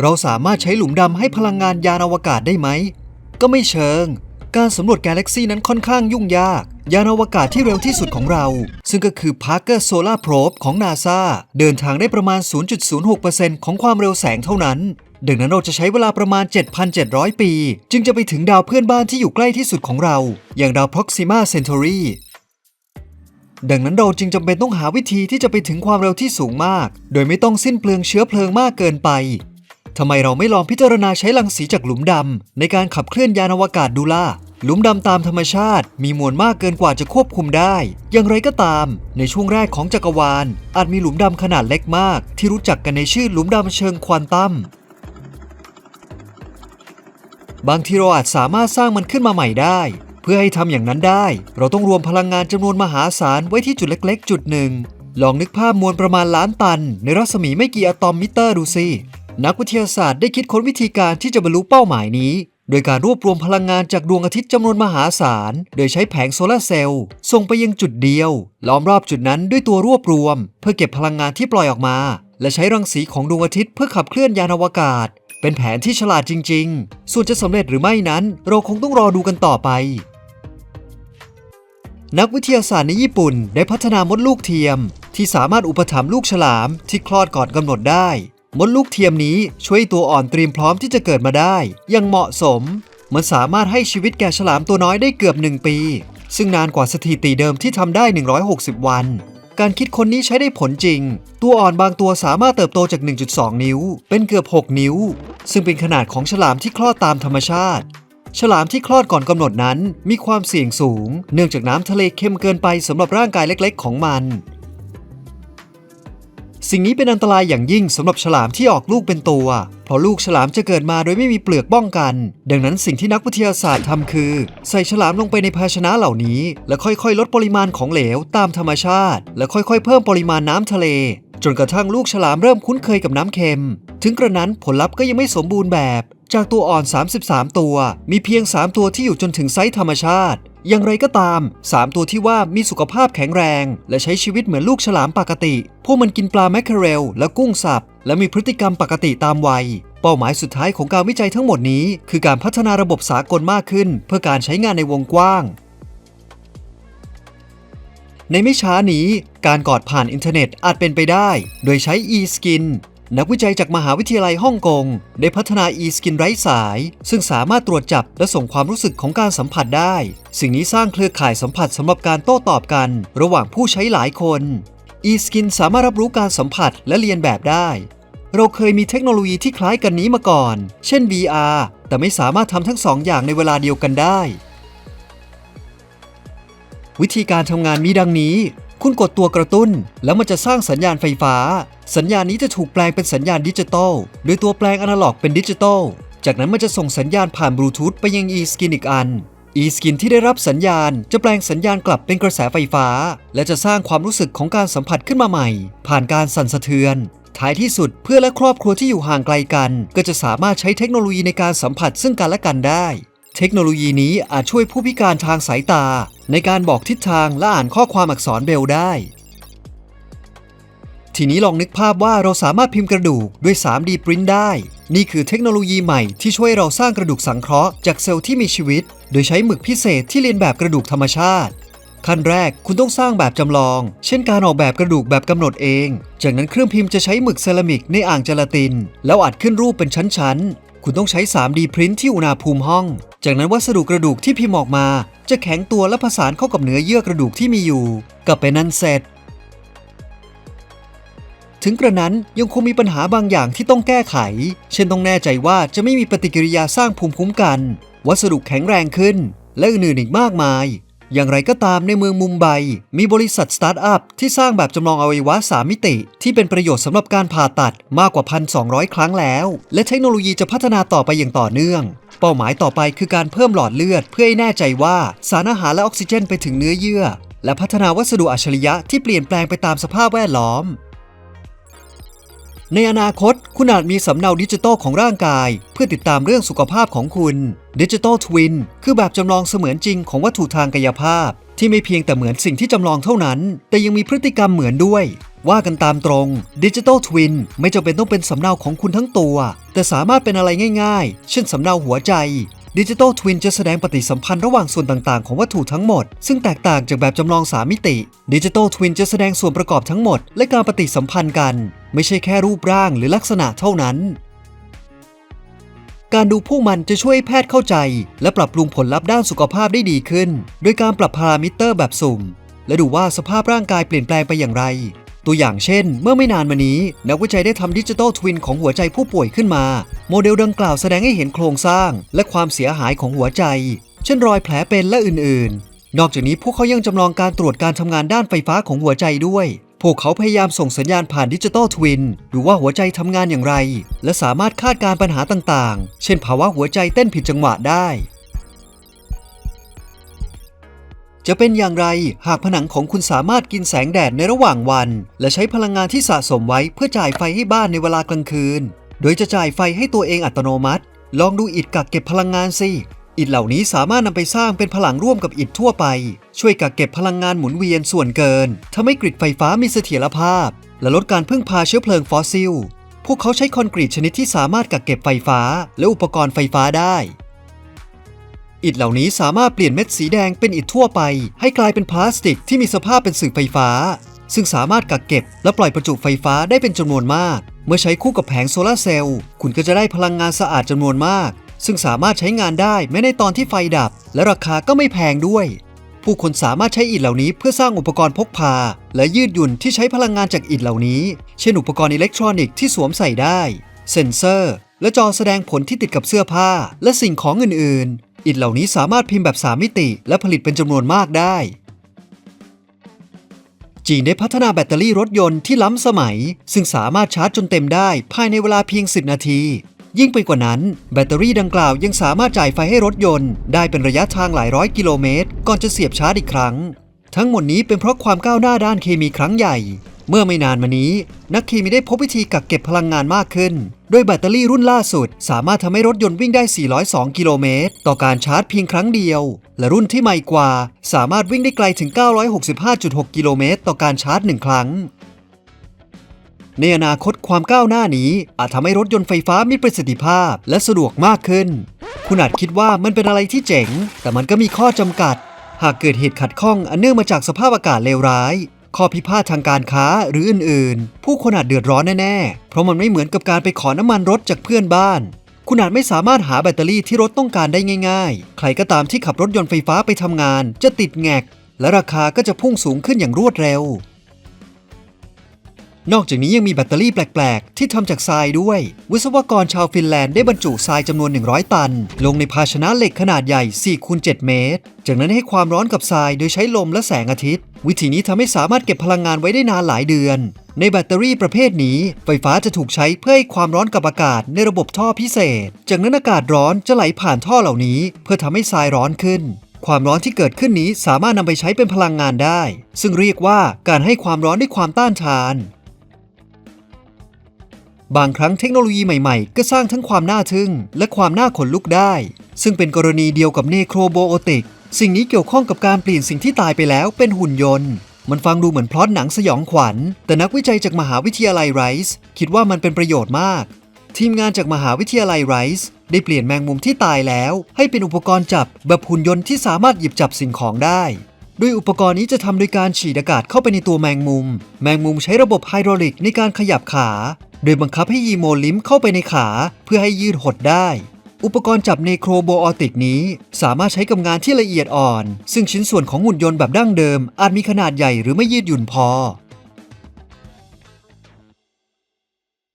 เราสามารถใช้หลุมดำให้พลังงานยานอวกาศได้ไหม ก็ไม่เชิง การสำรวจกาแล็กซีนั้นค่อนข้างยุ่งยาก ยานอวกาศที่เร็วที่สุดของเรา ซึ่งก็คือ Parker Solar Probe ของ NASA เดินทางได้ประมาณ 0.06%ของความเร็วแสงเท่านั้น ดังนั้นเราจะใช้เวลาประมาณ 7,700 ปี จึงจะไปถึงดาวเพื่อนบ้านที่อยู่ใกล้ที่สุดของเรา อย่างดาว Proxima Centauri ดังนั้นเราจึงจำเป็นต้องหาวิธีที่จะไปถึงความเร็วที่สูงมาก โดยไม่ต้องสิ้นเปลืองเชื้อเพลิงมากเกินไป ทำไมเราไม่ลองพิจารณาใช้รังสีจากหลุมดำในการขับเคลื่อนยานอวกาศดูล่ะ หลุมดำตามธรรมชาติ มีมวลมากเกินกว่าจะควบคุมได้ อย่างไรก็ตาม ในช่วงแรกของจักรวาล อาจมีหลุมดำขนาดเล็กมาก ที่รู้จักกันในชื่อหลุมดำเชิงควอนตัม บางทีเราอาจสามารถสร้างมันขึ้นมาใหม่ได้ เพื่อให้ทำอย่างนั้นได้ เราต้องรวมพลังงานจำนวนมหาศาลไว้ที่จุดเล็ก ๆ จุดหนึ่ง ลองนึกภาพมวลประมาณล้านตัน ในรัศมีไม่กี่อะตอมมิเตอร์ดูสิ นักวิทยาศาสตร์ได้คิดค้นวิธีการที่จะบรรลุเป้าหมายนี้ โดยการรวบรวมพลังงานจากดวงอาทิตย์จำนวนมหาศาล โดยใช้แผงโซลาร์เซลล์ส่งไปยังจุดเดียว ล้อมรอบจุดนั้นด้วยตัวรวบรวม เพื่อเก็บพลังงานที่ปล่อยออกมา และใช้รังสีของดวงอาทิตย์เพื่อขับเคลื่อนยานอวกาศ เป็นแผนที่ฉลาดจริง ๆ ส่วนจะสำเร็จหรือไม่นั้น เราคงต้องรอดูกันต่อไปนักวิทยาศาสตร์ในญี่ปุ่นได้พัฒนามดลูกเทียม ที่สามารถอุปถัมภ์ลูกฉลามที่คลอดก่อนกำหนดได้ มดลูกเทียมนี้ช่วยตัวอ่อนเตรียมพร้อมที่จะเกิดมาได้ อยังเหมาะสม มันสามารถให้ชีวิตแก่ฉลามตัวน้อยได้เกือบ 1 ปี ซึ่งนานกว่าสถิติเดิมที่ทำได้ 160 วัน การคิดคนนี้ใช้ได้ผลจริง ตัวอ่อนบางตัวสามารถเติบโตจาก 1.2 นิ้ว เป็นเกือบ 6 นิ้ว ซึ่งเป็นขนาดของฉลามที่คลอดตามธรรมชาติฉลามที่คลอดก่อนกำหนดนั้นมีความเสี่ยงสูง เนื่องจากน้ำทะเลเค็มเกินไปสำหรับร่างกายเล็กๆ ของมัน สิ่งนี้เป็นอันตรายอย่างยิ่งสำหรับฉลามที่ออกลูกเป็นตัว เพราะลูกฉลามจะเกิดมาโดยไม่มีเปลือกป้องกัน ดังนั้นสิ่งที่นักวิทยาศาสตร์ทำคือ ใส่ฉลามลงไปในภาชนะเหล่านี้ และค่อยๆ ลดปริมาณของเหลวตามธรรมชาติ และค่อยๆ เพิ่มปริมาณน้ำทะเล จนกระทั่งลูกฉลามเริ่มคุ้นเคยกับน้ำเค็ม ถึงกระนั้นผลลัพธ์ก็ยังไม่สมบูรณ์แบบ จากตัวอ่อน 33 ตัว มีเพียง 3 ตัวที่อยู่จนถึงไซส์ธรรมชาติ อย่างไรก็ตาม 3 ตัวที่ว่ามีสุขภาพแข็งแรง และใช้ชีวิตเหมือนลูกฉลามปกติ พวกมันกินปลาแมคเคอเรลและกุ้งสับ และมีพฤติกรรมปกติตามวัย เป้าหมายสุดท้ายของการวิจัยทั้งหมดนี้ คือการพัฒนาระบบสากลมากขึ้น เพื่อการใช้งานในวงกว้าง ในไม่ช้านี้ การกอดผ่านอินเทอร์เน็ตอาจเป็นไปได้ โดยใช้ e-skin นักวิจัยจากมหาวิทยาลัยฮ่องกง ได้พัฒนา e-skin ไร้สาย ซึ่งสามารถตรวจจับและส่งความรู้สึกของการสัมผัสได้ สิ่งนี้สร้างเครือข่ายสัมผัสสำหรับการโต้ตอบกัน ระหว่างผู้ใช้หลายคน e-skin สามารถรับรู้การสัมผัสและเรียนแบบได้ เราเคยมีเทคโนโลยีที่คล้ายกันนี้มาก่อน เช่น VR แต่ไม่สามารถทำทั้งสองอย่างในเวลาเดียวกันได้ วิธีการทำงานมีดังนี้ คุณกดตัวกระตุ้น แล้วมันจะสร้างสัญญาณไฟฟ้า สัญญาณนี้จะถูกแปลงเป็นสัญญาณดิจิตอลโดยตัวแปลงอนาล็อกเป็นดิจิตอลจากนั้นมันจะส่งสัญญาณผ่านบลูทูธไปยัง e-skin อีกอัน e-skin ที่ได้รับสัญญาณจะแปลงสัญญาณกลับเป็นกระแสไฟฟ้า และจะสร้างความรู้สึกของการสัมผัสขึ้นมาใหม่ ผ่านการสั่นสะเทือน ท้ายที่สุดเพื่อนและครอบครัวที่อยู่ห่างไกลกัน ก็จะสามารถใช้เทคโนโลยีในการสัมผัสซึ่งกันและกันได้ เทคโนโลยีนี้อาจช่วยผู้พิการทางสายตา ในการบอกทิศทางและอ่านข้อความอักษรเบลได้ ทีนี้ลองนึกภาพว่าเราสามารถพิมพ์กระดูกด้วย 3D ปริ้นได้ นี่คือเทคโนโลยีใหม่ที่ช่วยเราสร้างกระดูกสังเคราะห์จากเซลล์ที่มีชีวิต โดยใช้หมึกพิเศษที่เรียนแบบกระดูกธรรมชาติขั้นแรกคุณต้องสร้างแบบจำลอง เช่นการออกแบบกระดูกแบบกำหนดเอง จากนั้นเครื่องพิมพ์จะใช้หมึกเซรามิกในอ่างเจลาติน แล้วอัดขึ้นรูปเป็นชั้นๆ คุณต้องใช้ 3D พรินท์ที่อุณหภูมิห้อง จากนั้นวัสดุกระดูกที่พิมพ์ออกมา จะแข็งตัวและผสานเข้ากับเนื้อเยื่อกระดูกที่มีอยู่กับเป็นนั้นเสร็จ ถึงกระนั้นยังคงมีปัญหาบางอย่างที่ต้องแก้ไข เช่นต้องแน่ใจว่าจะไม่มีปฏิกิริยาสร้างภูมิคุ้มกัน วัสดุแข็งแรงขึ้น และอื่นๆอีกมากมาย อย่างไรก็ตามในเมืองมุมไบ มีบริษัทสตาร์ทอัพที่สร้างแบบจำลองอวัยวะ 3 มิติ ที่เป็นประโยชน์สำหรับการผ่าตัดมากกว่า 1,200 ครั้งแล้ว และเทคโนโลยีจะพัฒนาต่อไปอย่างต่อเนื่อง เป้าหมายต่อไปคือการเพิ่มหลอดเลือด เพื่อให้แน่ใจว่าสารอาหารและออกซิเจนไปถึงเนื้อเยื่อ และพัฒนาวัสดุอัจฉริยะที่เปลี่ยนแปลงไปตามสภาพแวดล้อม ในอนาคตคุณอาจมีสำเนาดิจิตอลของร่างกาย เพื่อติดตามเรื่องสุขภาพของคุณดิจิ t a ลทวินคือแบบจำลองเสมือนจริงของวัตถุทางกายภาพ ที่ไม่เพียงแต่เหมือนสิ่งที่จำลองเท่านั้น แต่ยังมีพฤติกรรมเหมือนด้วย ว่ากันตามตรงดิจิ t a ลทวินไม่จำเป็นต้องเป็นสำเนาของคุณทั้งตัว แต่สามารถเป็นอะไรง่ายๆ เช่นสำเนาหัวใจดิจิ t a ลทวินจะแสดงปฏิสัมพันธ์ระหว่างส่วนต่าง ๆ ของวัตถุทั้งหมด ซึ่งแตกต่างจากแบบจำลองสามมิติดิจิ t a ลทวินจะแสดงส่วนประกอบทั้งหมด และการปฏิสัมพันธ์กัน ไม่ใช่แค่รูปร่างหรือลักษณะเท่านั้น การดูพวกมันจะช่วยแพทย์เข้าใจ และปรับปรุงผลลัพธ์ด้านสุขภาพได้ดีขึ้น โดยการปรับพารามิเตอร์แบบสุ่ม และดูว่าสภาพร่างกายเปลี่ยนแปลงไปอย่างไร ตัวอย่างเช่น เมื่อไม่นานมานี้ นักวิจัยได้ทำดิจิ t a ลทวินของหัวใจผู้ป่วยขึ้นมา โมเดลดังกล่าวแสดงให้เห็นโครงสร้าง และความเสียหายของหัวใจ เช่นรอยแผลเป็นและอื่น ๆ นอกจากนี้พวกเขายังจำลองการตรวจการทำงานด้านไฟฟ้าของหัวใจด้วย พวกเขาพยายามส่งสัญญาณผ่านดิจิ t a ลทวินดูว่าหัวใจทำงานอย่างไร และสามารถคาดการณ์ปัญหาต่างๆ เช่นภาวะหัวใจเต้นผิดจังหวะได้ จะเป็นอย่างไรหากผนังของคุณสามารถกินแสงแดดในระหว่างวัน และใช้พลังงานที่สะสมไว้เพื่อจ่ายไฟให้บ้านในเวลากลางคืน โดยจะจ่ายไฟให้ตัวเองอัตโนมัติ ลองดูอิฐกักเก็บพลังงานสิอิฐเหล่านี้สามารถนำไปสร้างเป็นผนังร่วมกับอิฐทั่วไป ช่วยกักเก็บพลังงานหมุนเวียนส่วนเกินทำให้กริดไฟฟ้ามีเสถียรภาพ และลดการพึ่งพาเชื้อเพลิงฟอสซิล พวกเขาใช้คอนกรีตชนิดที่สามารถกักเก็บไฟฟ้า และอุปกรณ์ไฟฟ้าได้ อิฐเหล่านี้สามารถเปลี่ยนเม็ดสีแดงเป็นอิฐทั่วไป ให้กลายเป็นพลาสติกที่มีสภาพเป็นสื่อไฟฟ้า ซึ่งสามารถกักเก็บ และปล่อยประจุไฟฟ้าได้เป็นจำนวนมาก เมื่อใช้คู่กับแผงโซลาร์เซลล์คุณก็จะได้พลังงานสะอาดจำนวนมาก ซึ่งสามารถใช้งานได้แม้ในตอนที่ไฟดับ และราคาก็ไม่แพงด้วย ผู้คนสามารถใช้อิฐเหล่านี้เพื่อสร้างอุปกรณ์พกพา และยืดหยุ่นที่ใช้พลังงานจากอิฐเหล่านี้ เช่นอุปกรณ์อิเล็กทรอนิกส์ที่สวมใส่ได้ เซ็นเซอร์ และจอแสดงผลที่ติดกับเสื้อผ้า และสิ่งของอื่น ๆ อิฐเหล่านี้สามารถพิมพ์แบบ3มิติ และผลิตเป็นจำนวนมากได้ จีนได้พัฒนาแบตเตอรี่รถยนต์ที่ล้ำสมัย ซึ่งสามารถชาร์จจนเต็มได้ภายในเวลาเพียง 10 นาที ยิ่งไปกว่านั้น แบตเตอรี่ดังกล่าวยังสามารถจ่ายไฟให้รถยนต์ ได้เป็นระยะทางหลายร้อยกิโลเมตร ก่อนจะเสียบชาร์จอีกครั้ง ทั้งหมดนี้เป็นเพราะความก้าวหน้าด้านเคมีครั้งใหญ่ เมื่อไม่นานมานี้ นักเคมีได้พบวิธีกักเก็บพลังงานมากขึ้นโดยแบตเตอรี่รุ่นล่าสุด สามารถทำให้รถยนต์วิ่งได้ 402 กิโลเมตร ต่อการชาร์จเพียงครั้งเดียว และรุ่นที่ใหม่กว่า สามารถวิ่งได้ไกลถึง 965.6 กิโลเมตร ต่อการชาร์จหนึ่งครั้ง ในอนาคตความก้าวหน้านี้ อาจทำให้รถยนต์ไฟฟ้ามีประสิทธิภาพ และสะดวกมากขึ้น คุณอาจคิดว่ามันเป็นอะไรที่เจ๋ง แต่มันก็มีข้อจำกัด หากเกิดเหตุขัดข้องอันเนื่องมาจากสภาพอากาศเลวร้ายข้อพิพาททางการค้าหรืออื่นๆ ผู้คนอาจเดือดร้อนแน่ๆ เพราะมันไม่เหมือนกับการไปขอน้ำมันรถจากเพื่อนบ้าน คุณอาจไม่สามารถหาแบตเตอรี่ที่รถต้องการได้ง่าย ๆ ใครก็ตามที่ขับรถยนต์ไฟฟ้าไปทำงาน จะติดแงก และราคาก็จะพุ่งสูงขึ้นอย่างรวดเร็ว นอกจากนี้ยังมีแบตเตอรี่แปลก ๆ ที่ทำจากทรายด้วย วิศวกรชาวฟินแลนด์ได้บรรจุทรายจำนวน 100 ตัน ลงในภาชนะเหล็กขนาดใหญ่4คูณ7เมตร จากนั้นให้ความร้อนกับทรายโดยใช้ลมและแสงอาทิตย์ วิธีนี้ทำให้สามารถเก็บพลังงานไว้ได้นานหลายเดือน ในแบตเตอรี่ประเภทนี้ ไฟฟ้าจะถูกใช้เพื่อให้ความร้อนกับอากาศในระบบท่อพิเศษ จากนั้นอากาศร้อนจะไหลผ่านท่อเหล่านี้ เพื่อทำให้ทรายร้อนขึ้นความร้อนที่เกิดขึ้นนี้สามารถนำไปใช้เป็นพลังงานได้ ซึ่งเรียกว่าการให้ความร้อนด้วยความต้านทาน บางครั้งเทคโนโลยีใหม่ๆ ก็สร้างทั้งความน่าทึ่ง และความน่าขนลุกได้ ซึ่งเป็นกรณีเดียวกับเนโครโบโอติก สิ่งนี้เกี่ยวข้องกับการเปลี่ยนสิ่งที่ตายไปแล้วเป็นหุ่นยนต์ มันฟังดูเหมือนพล็อตหนังสยองขวัญ แต่นักวิจัยจากมหาวิทยาลัยไรส์คิดว่ามันเป็นประโยชน์มาก ทีมงานจากมหาวิทยาลัยไรส์ได้เปลี่ยนแมงมุมที่ตายแล้ว ให้เป็นอุปกรณ์จับแบบหุ่นยนต์ที่สามารถหยิบจับสิ่งของได้โดยอุปกรณ์นี้จะทำโดยการฉีดอากาศเข้าไปในตัวแมงมุม แมงมุมใช้ระบบไฮดรอลิกในการขยับขา โดยบังคับให้ยีโมลิ้มเข้าไปในขาเพื่อให้ยืดหดได้ อุปกรณ์จับในโครโบอติกนี้ สามารถใช้กับงานที่ละเอียดอ่อน ซึ่งชิ้นส่วนของหุ่นยนต์แบบดั้งเดิม อาจมีขนาดใหญ่หรือไม่ยืดหยุ่นพอ